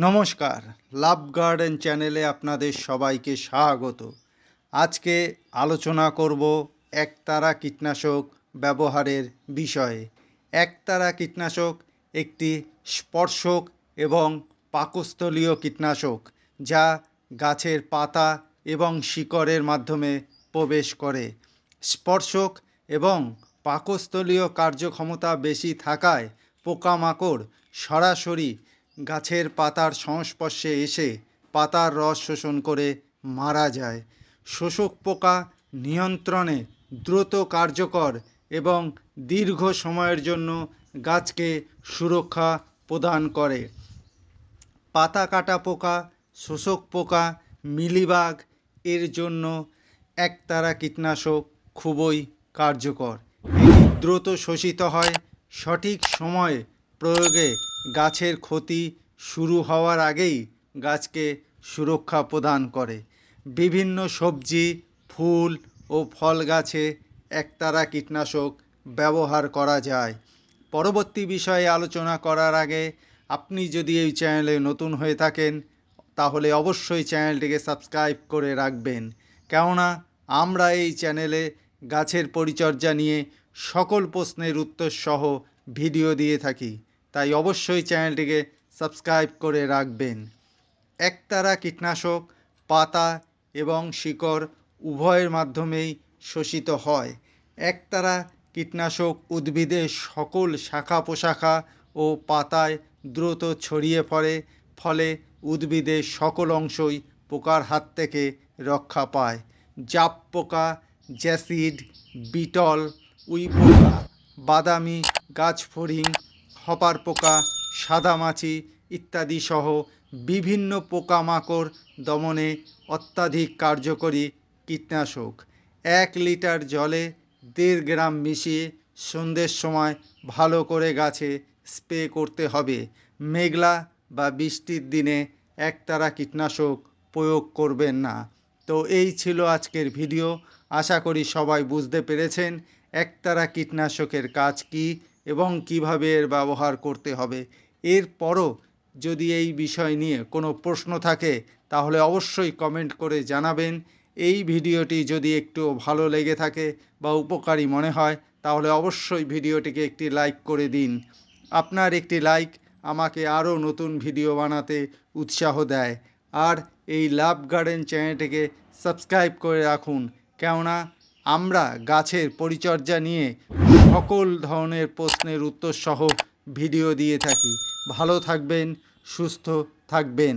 নমস্কার। লাভ গার্ডেন চ্যানেলে আপনাদের সবাইকে স্বাগত। আজকে আলোচনা করব একতারা কীটনাশক ব্যবহারের বিষয়ে। একতারা কীটনাশক একটি স্পর্শক এবং পাকস্থলীয় কীটনাশক যা গাছের পাতা এবং শিকড়ের মাধ্যমে প্রবেশ করে। স্পর্শক এবং পাকস্থলীয় কার্যক্ষমতা বেশি থাকায় পোকামাকড় সরাসরি গাছের পাতার সংস্পর্শে এসে পাতার রস শোষণ করে মারা যায়। শোষক পোকা নিয়ন্ত্রণে দ্রুত কার্যকর এবং দীর্ঘ সময়ের জন্য গাছকে সুরক্ষা প্রদান করে। পাতা কাটা পোকা, শোষক পোকা, মিলিবাগ এর জন্য একতারা কীটনাশক খুবই কার্যকর। এটি দ্রুত শোষিত হয়, সঠিক সময়ে প্রয়োগে গাছের ক্ষতি শুরু হওয়ার আগেই গাছকে সুরক্ষা প্রদান করে। বিভিন্ন সবজি, ফুল ও ফল গাছে একতারা কীটনাশক ব্যবহার করা যায়। পরবর্তী বিষয়ে আলোচনা করার আগে আপনি যদি এই চ্যানেলে নতুন হয়ে থাকেন, তাহলে অবশ্যই চ্যানেলটিকে সাবস্ক্রাইব করে রাখবেন। কেননা, আমরা এই চ্যানেলে গাছের পরিচর্যা নিয়ে সকল প্রশ্নের উত্তর সহ ভিডিও দিয়ে থাকি। তাই অবশ্যই চ্যানেলটিকে সাবস্ক্রাইব করে রাখবেন। একতারা কীটনাশক, পাতা এবং শিকড় উভয়ের মাধ্যমেই শোষিত হয়। একতারা কীটনাশক উদ্ভিদের সকল শাখা পোশাখা ও পাতায় দ্রুত ছড়িয়ে পড়ে, ফলে উদ্ভিদের সকল অংশই পোকার হাত থেকে রক্ষা পায়। জাপ পোকা, জ্যাসিড, বিটল উই পোকা বাদামি, গাছ ফড়িং হপার পোকা সাদামাছি ইত্যাদি সহ বিভিন্ন পোকামাকড় দমনে অত্যাধিক কার্যকরী কীটনাশক। এক লিটার জলে দেড় গ্রাম মিশিয়ে সন্ধ্যের সময় ভালো করে গাছে স্প্রে করতে হবে। মেঘলা বা বৃষ্টির দিনে একতারা কীটনাশক প্রয়োগ করবেন না। তো এই ছিল আজকের ভিডিও। আশা করি সবাই বুঝতে পেরেছেন একতারা কীটনাশকের কাজ কী। এবং কীভাবে এর ব্যবহার করতে হবে এরপরও যদি এই বিষয় নিয়ে কোনো প্রশ্ন থাকে, তাহলে অবশ্যই কমেন্ট করে জানাবেন। এই ভিডিওটি যদি একটু ভালো লেগে থাকে বা উপকারী মনে হয়, তাহলে অবশ্যই ভিডিওটিকে একটি লাইক করে দিন। আপনার একটি লাইক আমাকে আরও নতুন ভিডিও বানাতে উৎসাহ দেয়। আর এই লাভ গার্ডেন চ্যানেলটিকে সাবস্ক্রাইব করে রাখুন। কেননা আমরা গাছের পরিচর্যা নিয়ে সকল ধরনের প্রশ্নের উত্তর সহ ভিডিও দিয়ে থাকি। ভালো থাকবেন, সুস্থ থাকবেন।